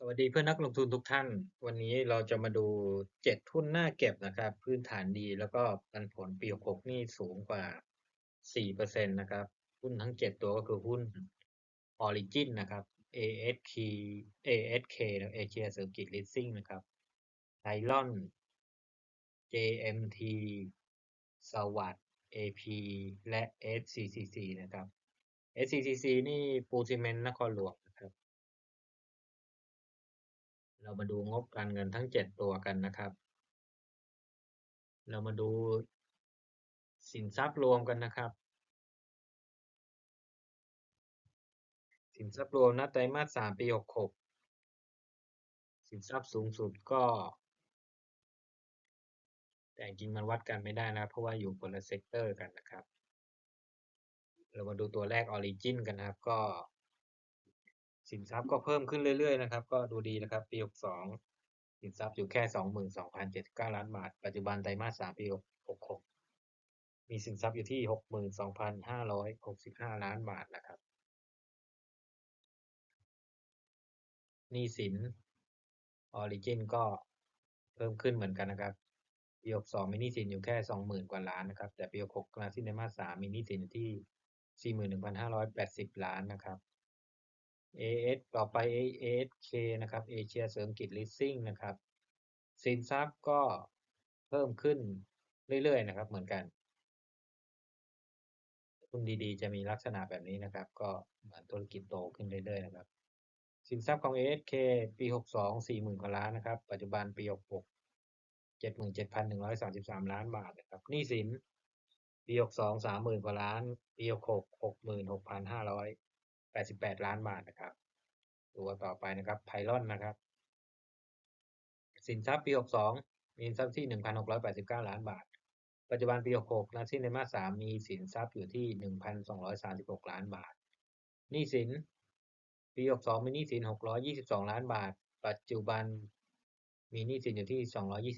สวัสดีเพื่อนนักลงทุนทุกท่าน วันนี้เราจะมาดูเจ็ดหุ้นหน้าเก็บนะครับ พื้นฐานดีแล้วก็ปันผลปี66นี่สูงกว่าสี่เปอร์เซ็นตนะครับ หุ้นทั้งเจ็ดตัวก็คือหุ้น Origin นะครับ ASK ASK นะ Asia Circuit Leasing นะครับ Thailand JMT สวัสด์ AP และ SCCC นะครับ SCCC นี่ปูซิเมนต์นครหลวง เรามาดูงบการเงินทั้งเจ็ดตัวกันนะครับ เรามาดูสินทรัพย์รวมกันนะครับ สินทรัพย์รวมณไตรมาสสามปีหกหกสินทรัพย์สูงสุดก็ แต่จริงมันวัดกันไม่ได้นะเพราะว่าอยู่คนละเซกเตอร์กันนะครับ เรามาดูตัวแรก Origin กันนะครับ ก็ สินทรัพย์ก็เพิ่มขึ้นเรื่อยๆนะครับ ก็ดูดีนะครับ ปี 62 สินทรัพย์อยู่แค่ 22,079 ล้านบาท ปัจจุบันไตรมาส 3 ปี 66 มีสินทรัพย์อยู่ที่ 62,565 ล้านบาทนะครับหนี้สิน Origin ก็เพิ่มขึ้นเหมือนกันนะครับ ปี62มีหนี้สินอยู่แค่ 20,000 กว่าล้านนะครับ แต่ปี66มาสิ้นไตรมาส 3 มีหนี้สินอยู่ที่ 41,580 ล้านนะครับ AS ต่อไป ASK นะครับ Asia Circuit Leasing นะครับ สินทรัพย์ก็เพิ่มขึ้นเรื่อยๆ นะครับ เหมือนกันหุ้นดีๆ จะมีลักษณะแบบนี้นะครับ ก็เหมือนธุรกิจโตขึ้นเรื่อยๆ นะครับ สินทรัพย์ของ ASK ปี 62 40,000กว่าล้านนะครับ ปัจจุบันปี 66 77,133 ล้านบาทนะครับหนี้สินปี 62 30,000กว่าล้าน ปี 66 88 ล้านบาทนะครับ ตัวต่อไปนะครับไพลอนนะครับ สินทรัพย์ปี 62 มีทรัพย์ที่ 1,689 ล้านบาท ปัจจุบันปี 66นะสิ้นในมาส3มีสินทรัพย์อยู่ที่ 1,236 ล้านบาทหนี้สิน ปี 62 มีหนี้สิน 622 ล้านบาท ปัจจุบันมีหนี้สินอยู่ที่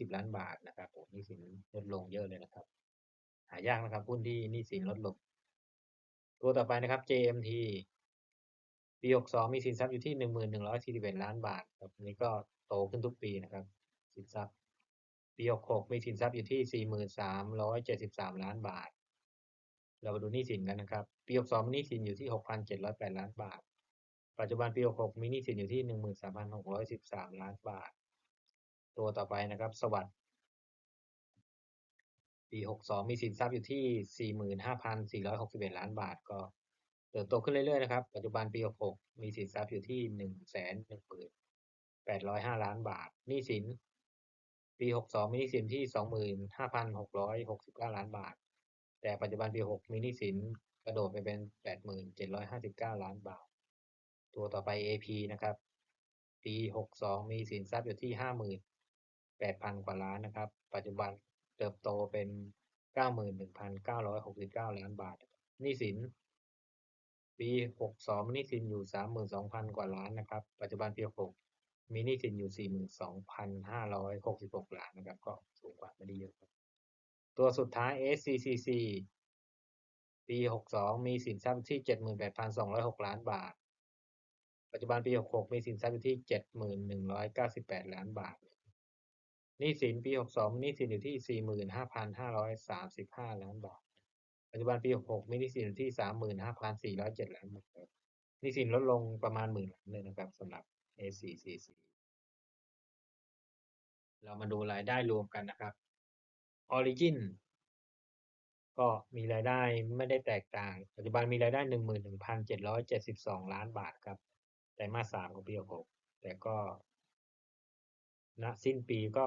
220 ล้านบาทนะครับโอ้หนี้สินลดลงเยอะเลยนะครับ หายากนะครับหุ้นที่หนี้สินลดลง ตัวต่อไปนะครับ JMT ปี 62 มีสินทรัพย์อยู่ที่ 1141 ล้านบาทครับนี้ก็โตขึ้นทุกปีนะครับ สินทรัพย์ ปี 66 มีสินทรัพย์อยู่ที่ 4373 ล้านบาท เรามาดูหนี้สินกันนะครับ ปี 62 มีหนี้สินอยู่ที่ 6,708 ล้านบาท ปัจจุบันปี 66 มีหนี้สินอยู่ที่ 13,613 ล้านบาท ตัวต่อไปนะครับ สวัสด์ปี 62 มีสินทรัพย์อยู่ที่ 45,461 ล้านบาท ก็ เติบโตขึ้นเรื่อยๆนะครับ ปัจจุบันปี66มีสินทรัพย์อยู่ที่1 1 8 0 5 ล้านบาทหนี้สิน ปี 62มีหนี้สินที่ 25,669 ล้านบาท แต่ปัจจุบันปี6มีหนี้สินกระโดดไปเป็น 87,59 ล้านบาท ตัวต่อไป AP นะครับ ปี 62 มีสินทรัพย์อยู่ที่ 58,000 กว่าล้านนะครับ ปัจจุบันเติบโตเป็น 91,969 ล้านบาทหนี้สิน ปี62มีหนี้สินอยู่32,000กว่าล้านนะครับ ปัจจุบันปี66มีหนี้สินอยู่42,566ล้านนะครับ ก็สูงกว่าไม่ได้เยอะครับตัวสุดท้าย SCCC ปี62มีสินทรัพย์ที่78,206ล้านบาท ปัจจุบันปี66มีสินทรัพย์อยู่ที่71,198ล้านบาทหนี้สินปี62มีหนี้สินอยู่ที่45,535ล้านบาท ปัจจุบันปี 66 มีหนี้สินที่ 35,407 ล้านบาทหนี้สินลดลงประมาณหมื่นล้านเลยนะครับสำหรับ SCCC เรามาดูรายได้รวมกันนะครับ Origin ก็มีรายได้ไม่ได้แตกต่าง ปัจจุบันมีรายได้ 11,772 ล้านบาทครับไตรมาส3ของปี 66 แต่ก็ณสิ้นปีก็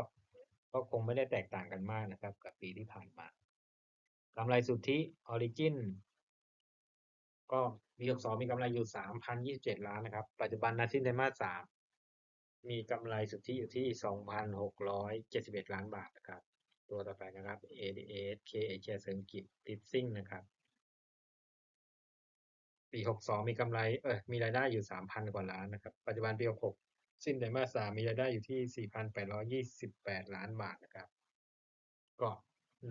ก็คงไม่ได้แตกต่างกันมากนะครับ กับปีที่ผ่านมา กำไรสุทธิออริจินก็มีหกสองมีกำไรอยู่สามพันยี่สิบเจ็ดล้านนะครับ ปัจจุบันนาซินไตรมาสสามมีกำไรสุทธิอยู่ที่สองพันหกร้อยเจ็ดสิบเอ็ดล้านบาทนะครับ ตัวต่อไปนะครับ A D H K เเชียเสร์มกิจติดซิ่งนะครับ ปีหกสองมีกำไรเออมีรายได้อยู่สามพันกว่าล้านนะครับ ปัจจุบันปีหกหกสิ้นไตรมาสสามมีรายได้อยู่ที่สี่พันแปดร้อยยี่สิบแปดล้านบาทนะครับ ก็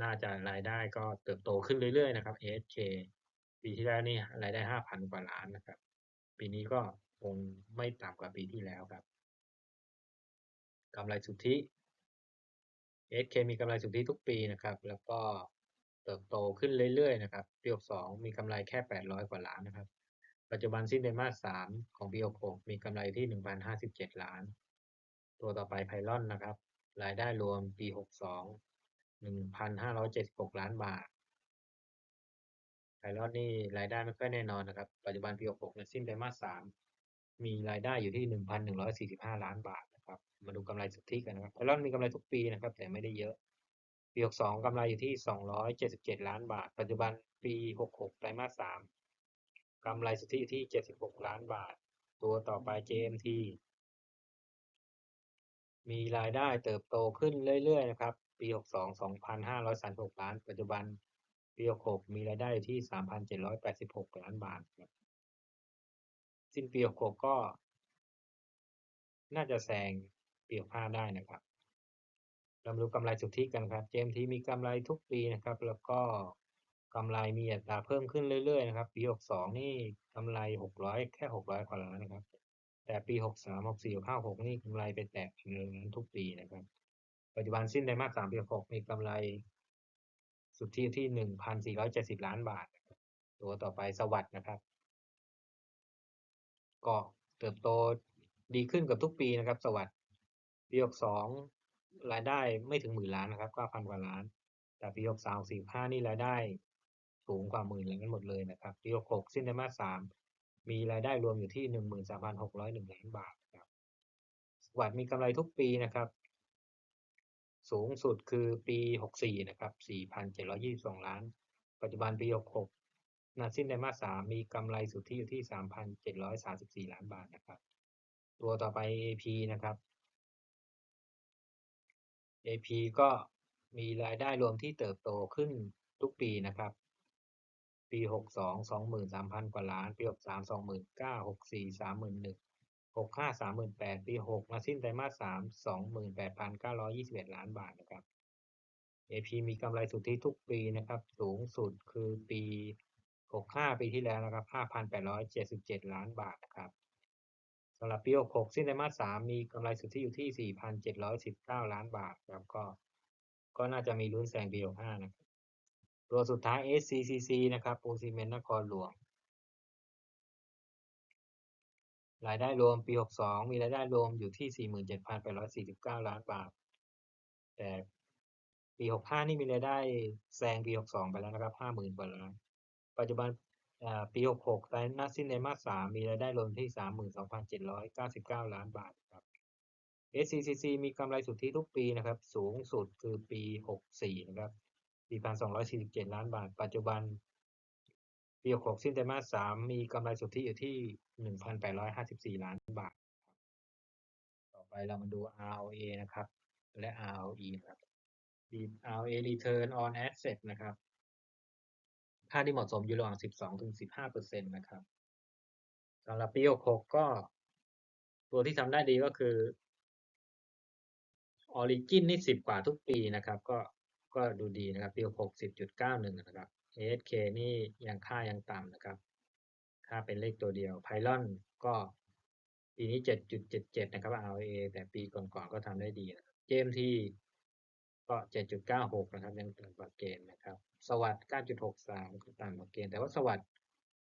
น่าจะรายได้ก็เติบโตขึ้นเรื่อยๆนะครับ ASK ปีที่แล้วนี่รายได้5,000กว่าล้านนะครับ ปีนี้ก็คงไม่ต่ำกว่าปีที่แล้วครับกำไรสุทธิ SK มีกำไรสุทธิทุกปีนะครับ แล้วก็เติบโตขึ้นเรื่อยๆนะครับปี62มีกำไรแค่800กว่าล้านนะครับ ปัจจุบันสิ้นไตรมาส3ของปี66มีกำไรที่1,057ล้าน ตัวต่อไปไพลอนนะครับ รายได้รวมปี 62 1,576ล้านบาทไพลอนนี่รายได้ไม่ค่อยแน่นอนนะครับ ปัจจุบันปี66เนี่ยสิ้นไตรมาส3มีรายได้อยู่ที่ 1,145 ล้านบาทนะครับ มาดูกำไรสุทธิกันนะครับไพลอนมีกำไรทุกปีนะครับ แต่ไม่ได้เยอะ ปี 62กำไรอยู่ที่ 277 ล้านบาท ปัจจุบันปี 66 ไตรมาส3กำไรสุทธิอยู่ที่ 76 ล้านบาท ตัวต่อไป JMT มีรายได้เติบโตขึ้นเรื่อยๆนะครับ ปี 62 2,536 ล้าน ปัจจุบันปี 66 มีรายได้ที่ 3,786 ล้านบาทครับสิ้นปี 66 ก็ น่าจะแซงปี 65 ได้นะครับเรามาดูกำไรสุทธิกันครับ JMT มีกำไรทุกปีนะครับ แล้วก็กำไรมีอัตราเพิ่มขึ้นเรื่อยๆนะครับ ปี 62 นี่กำไร 600 แค่ 600กว่าล้านนะครับ แต่ปี 63 64 65 66นี่กำไรไปแตะพันล้านทุกปีนะครับ ปัจจุบันสิ้นไตรมาส3ปี66มีกำไรสุทธิที่1,470ล้านบาท ตัวต่อไปสวัสด์นะครับ ก็เติบโตดีขึ้นกับทุกปีนะครับ สวัสด์ปี62รายได้ไม่ถึงหมื่นล้านนะครับ9,000กว่าล้าน แต่ปี63 45นี่รายได้สูงกว่าหมื่นล้านหมดเลยนะครับปี66สิ้นไตรมาส3มีรายได้รวมอยู่ที่13,601ล้านบาทครับสวัสด์มีกำไรทุกปีนะครับ สูงสุดคือปี 64 นะครับ 4,722 ล้าน ปัจจุบันปี 66นาสิ้นไตรมาส3มีกำไรสุทธิอยู่ที่ 3,734 ล้านบาทนะครับ ตัวต่อไป AP นะครับ AP ก็มีรายได้รวมที่เติบโตขึ้นทุกปีนะครับ ปี 62 23,000 กว่าล้าน ปี 63 29,000 64 31,000 หกห้าสามหมื่นแปดปีหกมาสิ้นไตรมาสสามสองหมื่นแปดพันเก้าร้อยี่สิบเอ็ดล้านบาทนะครับ AP มีกำไรสุทธิทุกปีนะครับ สูงสุดคือปีหกห้าปีที่แล้วนะครับห้าพันแปดร้อยเจ็ดสิบเจ็ดล้านบาทนะครับสำหรับปีหกหกสิ้นไตรมาสสามมีกำไรสุทธิอยู่ที่สี่พันเจ็ดร้อยสิบเก้าล้านบาทครับก็ ก็น่าจะมีลุ้นแซงปีหกห้านะครับตัวสุดท้าย SCCC นะครับปูซีเมนต์นครหลวง รายได้รวมปี 62 มีรายได้รวมอยู่ที่ 47,849 ล้านบาท แต่ปี 65 นี่มีรายได้แซงปี 62 ไปแล้วนะครับ 50,000กว่าล้าน ปัจจุบันปี 66ไตรมาสสิ้นไตรมาส3มีรายได้รวมที่ 32,799 ล้านบาทครับ SCCC มีกำไรสุทธิทุกปีนะครับ สูงสุดคือปี 64 นะครับ 4,247 ล้านบาท ปัจจุบัน ปี66สิ้นไตรมาส3มีกำไรสุทธิอยู่ที่1,854ล้านบาท ต่อไปเรามาดู ROA นะครับ และ ROE ครับ ROA Return on Asset นะครับค่าที่เหมาะสมอยู่ระหว่าง 12-15%นะครับสำหรับปี66ก็ ตัวที่ทำได้ดีก็คือ Origin นี่ 10 กว่าทุกปีนะครับ ก็ก็ดูดีนะครับ ปี66 10.91 นะครับ ASK นี่ยังค่ายังต่ำนะครับ ค่าเป็นเลขตัวเดียว Pylon ก็ปีนี้ 7.77 นะครับ ROA แต่ปีก่อนๆก็ทำได้ดีนะ JMT ก็ 7.96 นะครับ ยังต่ำกว่าเกณฑ์นะครับ สวัสด์9.63 ก็ต่ำกว่าเกณฑ์ แต่ว่าสวัสด์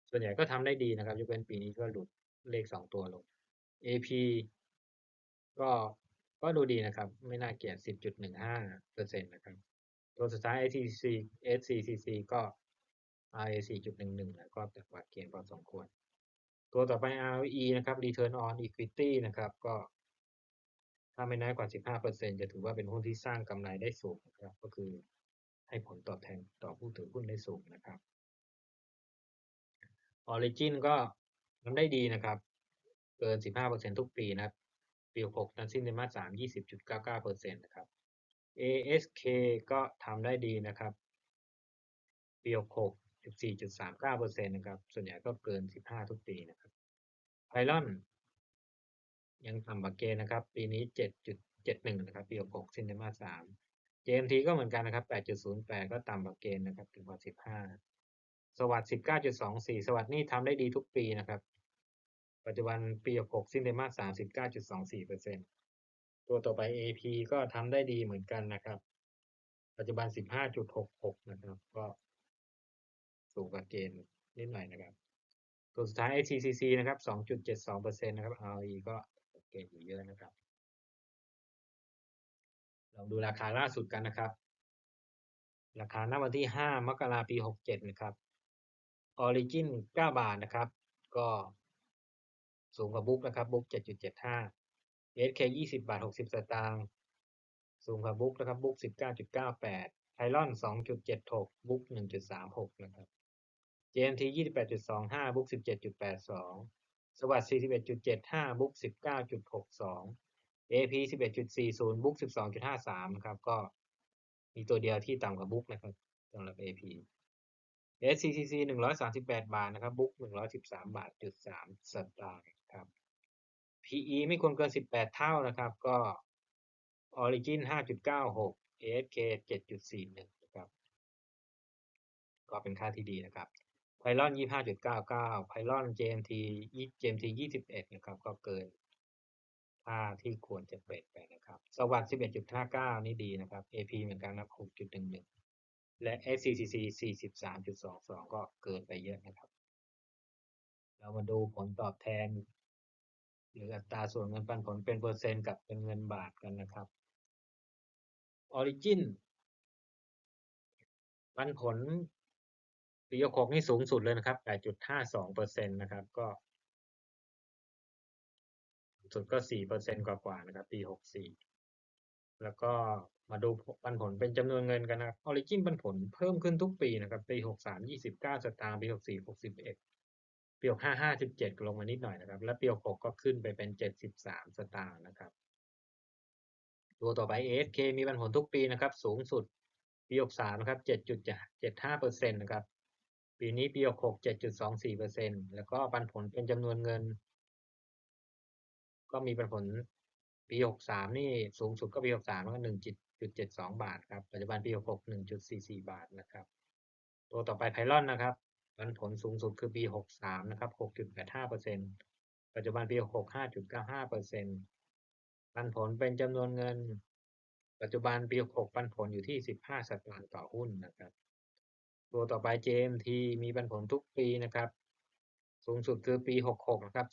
ส่วนใหญ่ก็ทำได้ดีนะครับ ยกเว้นปีนี้ก็หลุดเลข 2 ตัวลง AP ก็ก็ดูดีนะครับ ไม่น่าเกลียด 10.15%นะครับ ตัวสุดท้าย scc SCCC ก็ RA 4.11แล้วก็ต่ำกว่าเกณฑ์พอสมควร ตัวต่อไป ROE นะครับ Return on Equity นะครับก็ ถ้าไม่น้อยกว่า 15%จะถือว่าเป็นหุ้นที่สร้างกำไรได้สูงนะครับก็คือให้ผลตอบแทนต่อผู้ถือหุ้นได้สูงนะครับ Origin ก็ทำได้ดีนะครับ เกิน 15%ทุกปีนะครับปี66นั้นสิ้นไตรมาส3 20.99%นะครับ ASK ก็ทำได้ดีนะครับปี66 14.39%นะครับ ส่วนใหญ่ก็เกิน 15 ทุกปีนะครับ Pylon ยังต่ำกว่าเกณฑ์นะครับ ปีนี้ 7.71 นะครับ ปี66สิ้นไตรมาส3 JMT ก็เหมือนกันนะครับ 8.08 ก็ต่ำกว่าเกณฑ์นะครับ ถึงกว่า 15 สวัสด์19.24 สวัสด์นี่ทำได้ดีทุกปีนะครับ ปัจจุบันปี66สิ้นไตรมาส3 19.24%ตัวตััวต่อไป AP ก็ทำได้ดีเหมือนกันนะครับ ปัจจุบัน 15.66 นะครับ ก็สูงกว่าเกณฑ์นิดหน่อยนะครับ ตัวสุดท้าย HTCC นะครับ 2.72%นะครับ ROE ก็เกณฑ์อยู่เยอะนะครับลองดูราคาล่าสุดกันนะครับ ราคาณวันที่ 5 มกราปี 67 นะครับ Origin 9บาทนะครับ ก็สูงกว่าบุ๊กนะครับบุ๊ก7.75 เอสเคยี่สิบบาทหกสิบสตางค์สูงกว่าบุ๊กนะครับบุ๊กสิบเก้าจุดเก้าแปดไทลอนสองจุดเจ็ดหกบุ๊กหนึ่งจุดสามหกนะครับเจนทียี่สิบแปดจุดสองห้าบุ๊กสิบเจ็ดจุดแปดสองสวัสด์สี่สิบเอ็ดจุดเจ็ดห้าบุ๊กสิบเก้าจุดหกสองเอพีสิบเอ็ดจุดสี่ศูนย์บุ๊กสิบสองจุดห้าสามครับ ก็มีตัวเดียวที่ต่ำกว่าบุ๊กนะครับสำหรับเอพีเอสซีซีหนึ่งร้อยสามสิบแปดบาทนะครับ บุ๊กหนึ่งร้อยสิบสามบาทจุดสามสตางค์ครับ PE ไม่ควรเกิน 18 เท่านะครับ ก็ Origin 5.96 ASK 7.41 นะครับ ก็เป็นค่าที่ดีนะครับ Pylon 25.99 Pylon JMT JMT 21 นะครับ ก็เกินค่าที่ควรจะเป็นไปนะครับ สวัสด์11.59 นี่ดีนะครับ AP เหมือนกันนะ6.11 และ SCCC 43.22 ก็เกินไปเยอะนะครับ เรามาดูผลตอบแทน หรืออัตราส่วนเงินปันผลเป็นเปอร์เซ็นต์กับเป็นเงินบาทกันนะครับ Origin ปันผลปีหกนี่สูงสุดเลยนะครับ 8.52%นตนะครับ ก็ สุดก็4%กว่าๆนะครับ ปี 64 แล้วก็มาดูปันผลเป็นจำนวนเงินกันนะครับ Origin ปันผลเพิ่มขึ้นทุกปีนะครับ ปี 63 29 สตางค์ ปี 64 61 ปี65 57ลงมานิดหน่อยนะครับ และปี66ก็ขึ้นไปเป็น73สตางค์นะครับ ตัวต่อไป ASK มีปันผลทุกปีนะครับ สูงสุดปี63นะครับ7.75%นะครับ ปีนี้ปี66 7.24%แล้วก็ปันผลเป็นจำนวนเงิน ก็มีปันผลปี63นี่สูงสุดก็ปี63แล้วก็1.72บาทครับ ปัจจุบันปี66 1.44บาทนะครับ ตัวต่อไปไพลอนนะครับ ปันผลสูงสุดคือปี 63 นะครับ 6.85%ปัจจุบันปี66 5.95%ปันผลเป็นจำนวนเงิน ปัจจุบันปี 66 ปันผลอยู่ที่ 15 สตางค์ต่อหุ้นนะครับ ตัวต่อไป JMT มีปันผลทุกปีนะครับ สูงสุดคือปี 66 นะครับ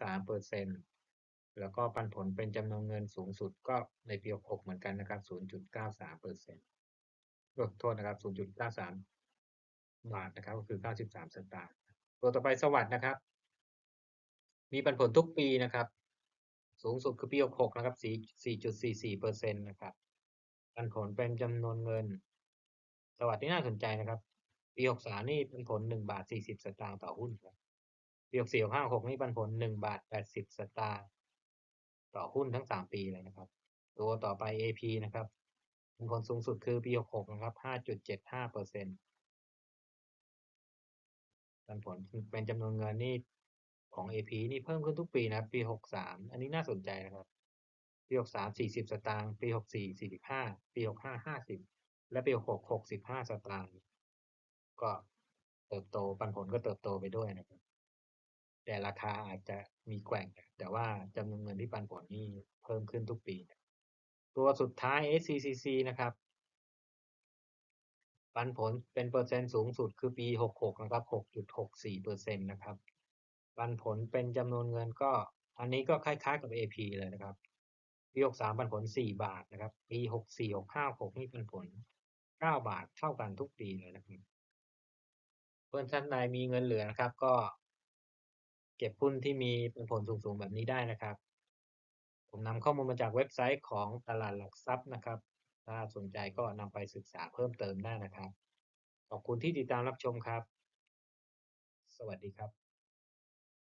4.23%แล้วก็ปันผลเป็นจำนวนเงินสูงสุดก็ในปี 66 เหมือนกันนะครับ 0.93%โทษนะครับ 0.93 บาทนะครับก็คือ 93 สตางค์ตัวต่อไปสวัสด์นะครับ มีปันผลทุกปีนะครับ สูงสุดคือปี66นะครับ4.44%นะครับปันผลเป็นจำนวนเงิน สวัสด์ที่น่าสนใจนะครับปี63นี่ปันผล1บาท40 สตางค์ต่อหุ้นครับปี64 56นี่ปันผล1บาท80 สตางค์ต่อหุ้นทั้ง 3 ปีเลยนะครับ ตัวต่อไป AP นะครับปันผลสูงสุดคือปี66นะครับ5.75%ปัน ปันผลเป็นจำนวนเงินนี่ของ AP นี่เพิ่มขึ้นทุกปีนะ ปี 63 อันนี้น่าสนใจนะครับ ปี 63 40 สตางค์ ปี 64 45 ปี 65 50 และปี 66 65 สตางค์ ก็เติบโตปันผลก็เติบโตไปด้วยนะครับ แต่ราคาอาจจะมีแกว่ง แต่ว่าจำนวนเงินที่ปันผลนี่เพิ่มขึ้นทุกปี ตัวสุดท้าย SCCC นะครับ ปันผลเป็นเปอร์เซ็นต์สูงสุดคือปี 66 นะครับ 6.64%นะครับ ปันผลเป็นจำนวนเงินก็ อันนี้ก็คล้ายๆกับ AP เลยนะครับ ปี 63 ปันผล 4 บาทนะครับ ปี 64 65 66นี่ปันผล 9 บาทเท่ากันทุกปีเลยนะครับเพื่อนท่านใดมีเงินเหลือนะครับ ก็ เก็บหุ้นที่มีปันผลสูงๆแบบนี้ได้นะครับ ผมนำข้อมูลมาจากเว็บไซต์ของตลาดหลักทรัพย์นะครับ ถ้าสนใจก็นำไปศึกษาเพิ่มเติมได้นะครับ ขอบคุณที่ติดตามรับชมครับ สวัสดีครับ